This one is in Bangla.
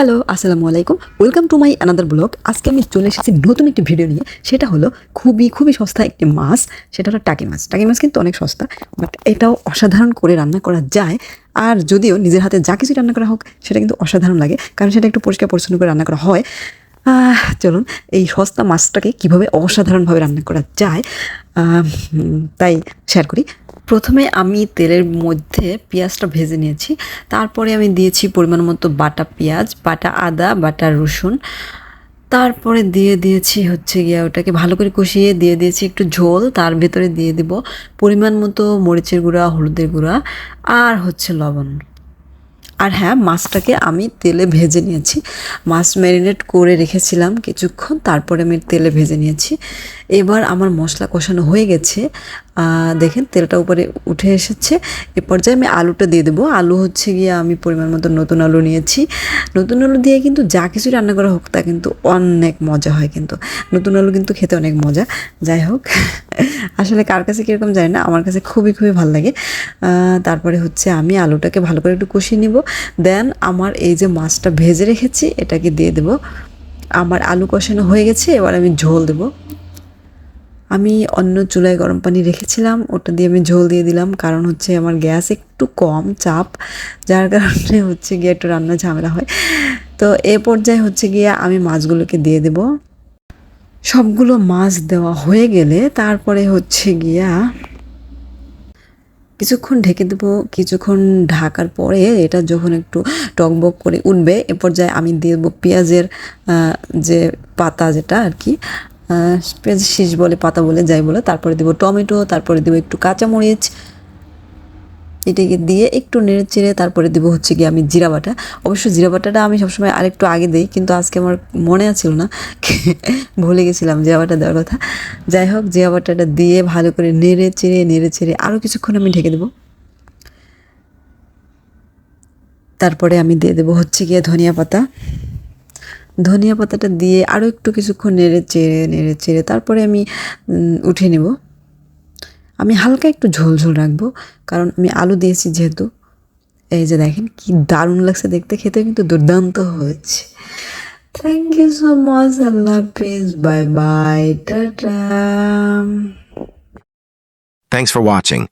হ্যালো, আসসালামু আলাইকুম। Welcome to my another blog. আজকে আমি চলে এসেছি নতুন একটি ভিডিও নিয়ে। সেটা হলো খুবই খুবই সস্তা একটি মাছ। সেটা হলো টাকি মাছ। টাকি মাছ কিন্তু অনেক সস্তা, বাট এটাও অসাধারণ করে রান্না করা যায়। আর যদিও নিজের হাতে যা কিছু রান্না করা হোক, সেটা কিন্তু অসাধারণ লাগে, কারণ সেটা একটু পরিষ্কার পরিচ্ছন্ন করে রান্না করা হয়। চলুন, এই সস্তা মাছটাকে কীভাবে অসাধারণভাবে রান্না করা যায় তাই শেয়ার করি। প্রথমে আমি তেলের মধ্যে পেঁয়াজটা ভেজে নিয়েছি। তারপরে আমি দিয়েছি পরিমাণ মতো বাটা পেঁয়াজ, বাটা আদা, বাটা রসুন। তারপরে দিয়ে দিয়েছি হচ্ছে গিয়া ওটাকে ভালো করে কষিয়ে দিয়ে দিয়েছি একটু ঝোল। তার ভেতরে দিয়ে দিব পরিমাণ মতো মরিচের গুঁড়া, হলুদের গুঁড়া আর হচ্ছে লবণ। আর হ্যাঁ মাছটাকে আমি তেলে ভেজে নিয়েছি। মাছ ম্যারিনেট করে রেখেছিলাম কিছুক্ষণ, তারপরে আমি তেলে ভেজে নিয়েছি। এবার আমার মশলা কষানো হয়ে গেছে। দেখেন তেলটা উপরে উঠে এসেছে। এ পর্যায়ে আমি আলুটা দিয়ে দেবো। আলু হচ্ছে গিয়ে আমি পরিমাণ মতো নতুন আলু নিয়েছি। নতুন আলু দিয়ে কিন্তু যা কিছু রান্না করা হোক, তা কিন্তু অনেক মজা হয় কিন্তু। নতুন আলু কিন্তু খেতে অনেক মজা। যাই হোক, আসলে কার কাছে কীরকম জানি না, আমার কাছে খুবই খুবই ভালো লাগে। তারপরে হচ্ছে আমি আলুটাকে ভালো করে একটু কষিয়ে নিব। দেন আমার এই যে মাছটা ভেজে রেখেছি, এটাকে দিয়ে দেব। আমার আলু কষানো হয়ে গেছে, এবার আমি ঝোল দেব। আমি অন্য চুলায় গরম পানি রেখেছিলাম, ওটা দিয়ে আমি ঝোল দিয়ে দিলাম, কারণ হচ্ছে আমার গ্যাস একটু কম চাপ, যার কারণে হচ্ছে গিয়ে একটু রান্না ঝামেলা হয়। তো এ পর্যায়ে হচ্ছে গিয়ে আমি মাছগুলোকে দিয়ে দেব। সবগুলো মাছ দেওয়া হয়ে গেলে তারপরে হচ্ছে গিয়া কিছুক্ষণ ঢেকে দেবো। কিছুক্ষণ ঢাকার পরে এটা যখন একটু টকবক করে উঠবে এ পর্যায়ে আমি দেবো পেঁয়াজের যে পাতা যেটা আর কি পেঁয়াজ শীষ বলে, পাতা বলে যাই বলে, তারপরে দেবো টমেটো, তারপরে দেবো একটু কাঁচামরিচ এটাকে দিয়ে একটু নেড়ে চেড়ে তারপরে দেবো হচ্ছে গিয়ে আমি জিরা বাটা। অবশ্য জিরা বাটাটা আমি সবসময় আরেকটু আগে দিই, কিন্তু আজকে আমার মনে আছিল না, ভুলে গেছিলাম জিরা বাটা দেওয়ার কথা। যাই হোক, জিরা বাটাটা দিয়ে ভালো করে নেড়ে চেড়ে নেড়ে চেড়ে আরও কিছুক্ষণ আমি ঢেকে দেবো। তারপরে আমি দিয়ে দেবো হচ্ছে গিয়ে ধনিয়া পাতা। ধনিয়া পাতাটা দিয়ে আরও একটু কিছুক্ষণ নেড়ে চেড়ে নেড়ে চেড়ে তারপরে আমি উঠে নেব। আমি হালকা একটু ঝোল ঝোল রাখব, কারণ আমি আলু দিয়েছি যেহেতু। এই যে দেখেন কি দারুণ লাগছে দেখতে খেতে কিন্তু দুর্দান্ত হয়েছে। Thank you so much Allah Hafiz bye bye tata thanks for watching.